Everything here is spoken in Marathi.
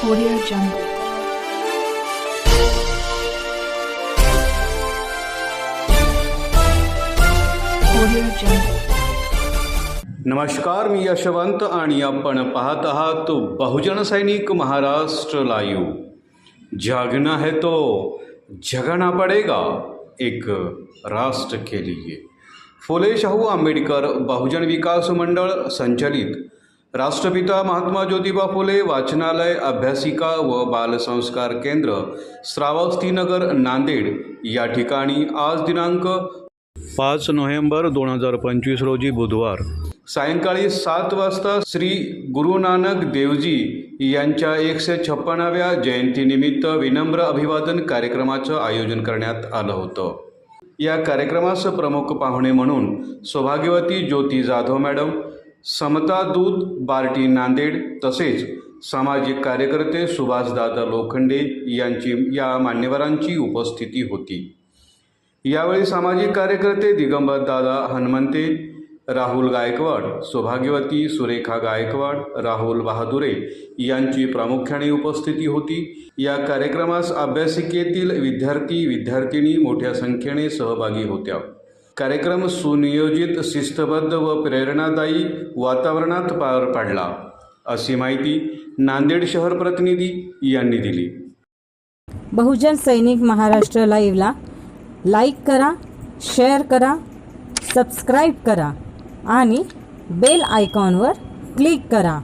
Audio Jungle. Audio Jungle. नमस्कार, मी यशवंत आणि आपण पाहत आहात बहुजन सैनिक महाराष्ट्र लाईव्ह जागना है तो जगना पडेगा एक राष्ट्र के लिए फुले शाहू आंबेडकर बहुजन विकास मंडळ संचलित राष्ट्रपिता महात्मा ज्योतिबा फुले वाचनालय अभ्यासिका व बालसंस्कार केंद्र श्रावस्तीनगर नांदेड या ठिकाणी आज दिनांक पाच नोव्हेंबर दोन हजार पंचवीस रोजी बुधवार. सायंकाळी सात वाजता श्री गुरु नानक देवजी यांच्या एकशे छप्पनाव्या जयंतीनिमित्त विनम्र अभिवादन कार्यक्रमाचं आयोजन करण्यात आलं होतं. या कार्यक्रमास प्रमुख पाहुणे म्हणून सौभाग्यवती ज्योती जाधव मॅडम समता दूत बार्टी नांदेड तसेच सामाजिक कार्यकर्ते सुभाषदादा लोखंडे यांची या मान्यवरांची उपस्थिती होती. यावेळी सामाजिक कार्यकर्ते दिगंबरदादा हनुमंते राहुल गायकवाड सौभाग्यवती सुरेखा गायकवाड राहुल बहादुरे यांची प्रामुख्याने उपस्थिती होती. या कार्यक्रमास अभ्यासिकेतील विद्यार्थी विद्यार्थिनी मोठ्या संख्येने सहभागी होत्या. कार्यक्रम सुनियोजित शिस्तबद्ध व प्रेरणादायी वातावरणात पार पाडला. अशी माहिती नांदेड शहर प्रतिनिधी यांनी दिली. बहुजन सैनिक महाराष्ट्र लाईव्हला लाईक करा शेअर करा सबस्क्राईब करा आणि बेल आयकॉनवर क्लिक करा.